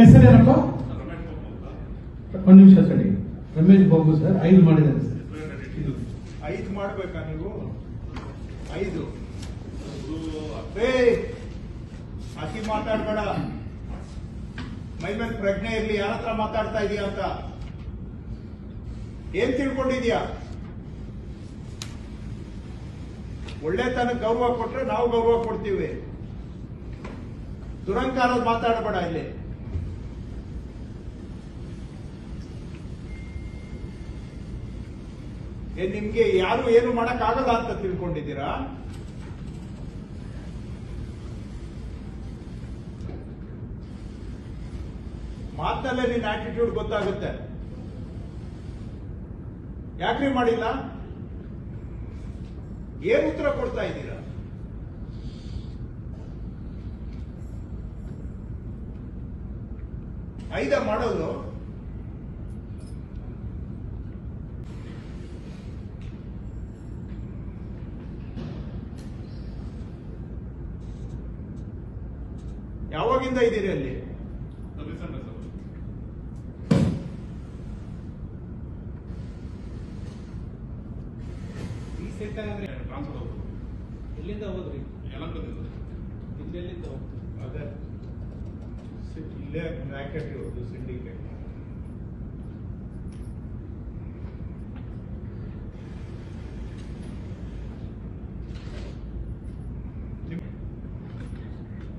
ಹೆಸರೇನಪ್ಪ ಒಂದು ನಿಮಿಷ ಸರಿ. ರಮೇಶ್ ಬಾಬು ಸರ್, ಐದು ಮಾಡಿದ್ದಾರೆ ಸರ್. ಐದು ಮಾಡ್ಬೇಕಾ ನೀವು? ಐದು. ಅತಿ ಮಾತಾಡ್ಬೇಡ. ಮೈ ಮೇಲೆ ಪ್ರಜ್ಞೆ ಇರ್ಲಿ, ಯಾರ ಹತ್ರ ಮಾತಾಡ್ತಾ ಇದೀಯ ಅಂತ. ಏನ್ ತಿಳ್ಕೊಂಡಿದ್ಯಾ? ಒಳ್ಳೆತನಕ್ಕೆ ಗೌರವ ಕೊಟ್ರೆ ನಾವು ಗೌರವ ಕೊಡ್ತೀವಿ. ದುರಂಕಾರದ ಮಾತಾಡಬೇಡ ಇಲ್ಲಿ ಏನ್ ನಿಮ್ಗೆ ಯಾರು ಏನು ಮಾಡಕ್ ಆಗಲ್ಲ ಅಂತ ತಿಳ್ಕೊಂಡಿದ್ದೀರಾ? ಮಾತಲ್ಲೇ ನಿನ್ನ ಆಟಿಟ್ಯೂಡ್ ಗೊತ್ತಾಗುತ್ತೆ. ಯಾಕ್ರಿ ಮಾಡಿಲ್ಲ? ಏನ್ ಉತ್ತರ ಕೊಡ್ತಾ ಇದ್ದೀರಾ? ಐದ ಮಾಡೋದು. ಯಾವಾಗಿಂದ ಇದ್ದೀರಿ ಅಲ್ಲಿ? ಈ ಸೆಟ್ ಅಂದ್ರೆ ಎಲ್ಲಿಂದ ಹೋದ್ರಿ? ಇಲ್ಲಿ ಎಲ್ಲಿಂದ ಹೋಗ್ತೀರಿ? ಅದೇ. ಸಿ- ಇಲ್ಲೇ ಬ್ರಾಕೆಟ್ ಇರೋದು ಸಿಂಡಿಕೇಟ್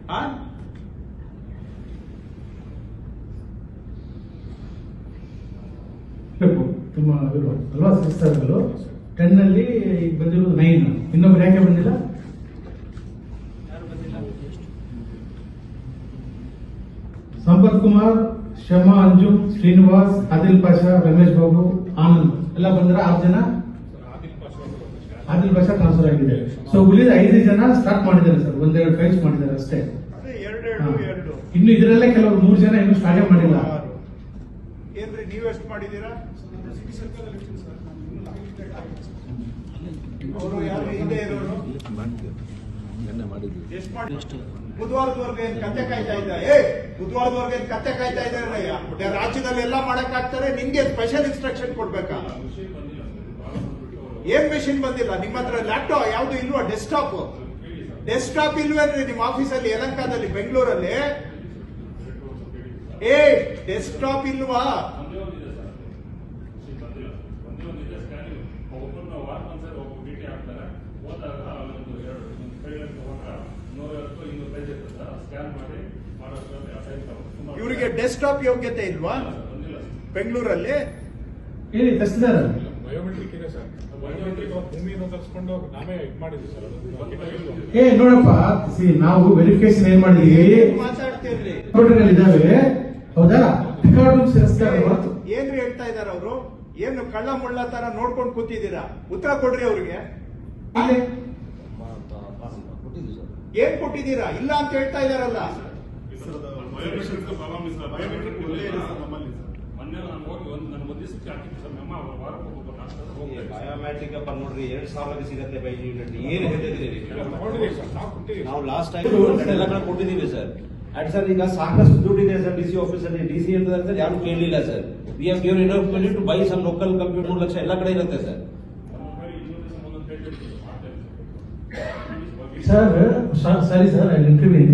ಆ ಬೇಕು ತುಂಬ ಇವರು ಅಲ್ವಾ ಸಿಸ್ಟರ್ಗಳು ಟೆನ್ನಲ್ಲಿ ಈಗ ಬಂದಿರೋದು ನೈನ್ ಇನ್ನೊಬ್ರು ಯಾಕೆ ಬಂದಿಲ್ಲ? ಸಂಪತ್ ಕುಮಾರ್ ಶಮಾ ಅಂಜು ಶ್ರೀನಿವಾಸ್ ಆದಿಲ್ ಪಾಷಾ ರಮೇಶ್ ಬಾಬು ಆನಂದ್. ಎಲ್ಲ ಬಂದ್ರೆ ಆರು ಜನ? ಆದಿಲ್ ಪಾಷಾ ಟ್ರಾನ್ಸ್ಫರ್ ಆಗಿದೆ. ಸೊ ಉಳಿದ ಐದು ಜನ ಸ್ಟಾರ್ಟ್ ಮಾಡಿದ್ದಾರೆ ಸರ್ ಒಂದೆರಡು ಫೈಲ್ಸ್ ಮಾಡಿದ್ದಾರೆ ಅಷ್ಟೇ. ಇನ್ನು ಇದರಲ್ಲೇ ಕೆಲವರು ಮೂರು ಜನ ಇನ್ನು ಸ್ಟಾರ್ಟೇ ಮಾಡಿಲ್ಲ. ಏನ್ರಿ ಎಷ್ಟು ಮಾಡಿದ್ದೀರಾ? ಅವರು ಯಾರು ಹಿಂದೆ ಇರೋರು? ಬುಧವಾರದವರೆಗೆ ಏನ್ ಕತೆ ಕಾಯ್ತಾ ಇದ್ದ ಏ ಬುಧವಾರದವರೆಗೆ ಏನ್ ಕತ್ತೆ ಕಾಯ್ತಾ ಇದ್ದಾರೆ ರಾಜ್ಯದಲ್ಲಿ ಎಲ್ಲ ಮಾಡಕ್ ಆಗ್ತಾರೆ ನಿಮ್ಗೆ ಸ್ಪೆಷಲ್ ಇನ್ಸ್ಟ್ರಕ್ಷನ್ ಕೊಡ್ಬೇಕಾ? ಏನ್ ಮೆಷಿನ್ ಬಂದಿಲ್ಲ? ನಿಮ್ಮ ಹತ್ರ ಲ್ಯಾಪ್ಟಾಪ್ ಯಾವ್ದು ಇಲ್ವಾ? ಡೆಸ್ಕ್ಟಾಪ್ ಡೆಸ್ಕ್ಟಾಪ್ ಇಲ್ವೇನ್ರಿ ನಿಮ್ಮ ಆಫೀಸಲ್ಲಿ ಯಲಂಕಾದಲ್ಲಿ ಬೆಂಗಳೂರಲ್ಲಿ ಏ ಡೆಸ್ಕ್ಟಾಪ್ ಇಲ್ವಾ? ಇವರಿಗೆ ಡೆಸ್ಕ್ಟಾಪ್ ಯೋಗ್ಯತೆ ಇಲ್ವಾ? ಬೆಂಗಳೂರಲ್ಲಿ? ಹೇಳಿ ತಹಸೀಲ್ದಾರ್ ಬಯೋಮೆಟ್ರಿಕ್ ಇದೆ ಸರ್ ಬಯೋಮೆಟ್ರಿಕ್ ಭೂಮಿ ತರಿಸ್ಕೊಂಡು ನಾವೇ ಇದು ಮಾಡಿದ್ವಿ ಸರ್ ಅದು ಏ ನೋಡಪ್ಪ ಸಿ ನಾವು ವೆರಿಫಿಕೇಶನ್ ಏನ್ ಮಾಡಿದೀವಿ? ಮಾತಾಡ್ತಿರ್ಲಿ. ಇದಾವೆ ಹೌದಾ? ರೆಕಾರ್ಡ್ ಸೇರಿಸ್ತಾರೆ ಹೊರತು ಏನ್ರಿ ಹೇಳ್ತಾ ಇದ್ದಾರೆ ಅವರು? ಏನು ಕಳ್ಳ ಮುಳ್ಳ ತರ ನೋಡ್ಕೊಂಡು ಕೂತಿದ್ದೀರಾ? ಉತ್ತರ ಕೊಡ್ರಿ ಅವ್ರಿಗೆ. ಇಲ್ಲಿ. ಏನ್ ಕೊಟ್ಟಿದ್ದೀರಾ? ಇಲ್ಲ ಅಂತ ಹೇಳ್ತಾ ಇದಾರಲ್ಲ ಮೊನ್ನೆ ನಾನು ಹೋಗಿ ಒಂದು ನನ್ನ ಒಂದು ದಿವಸಕ್ಕೆ ಹಾಕಿದ್ದೆ ಸರ್ ಮೆಮ್ಮ ಅವ್ರು ವಾರ ಹೋಗ್ಬೇಕು ಬಯೋಮೆಟ್ರಿಕ್ ಅಪ್ಪ ನೋಡ್ರಿ ಎರಡ್ ಸಾವಿರ ಸಿಗತ್ತೆ ಬೈ ಯೂನಿಟ್ ಏನ್ ಹೇಳ್ತಿದ್ದೀರಿ ನಾವು ಲಾಸ್ಟ್ ಟೈಮ್ ಎಲ್ಲ ಕಡೆ ಕೊಟ್ಟಿದ್ದೀವಿ ಸರ್. ಅಂಡ್ ಸರ್ ಈಗ ಸಾಕಷ್ಟು ದುಡ್ಡಿದೆ ಇದೆ ಸರ್ ಡಿ ಸಿ ಆಫೀಸ್ ಅಲ್ಲಿ. ಡಿ ಸಿ ಹೇಳ್ತಾರೆ ಸರ್ ಯಾರು ಕೇಳಲಿಲ್ಲ sir we have given enough money to buy some local computer ಮೂರು ಲಕ್ಷ ಎಲ್ಲ ಕಡೆ ಇರುತ್ತೆ sir sir sorry sir I interview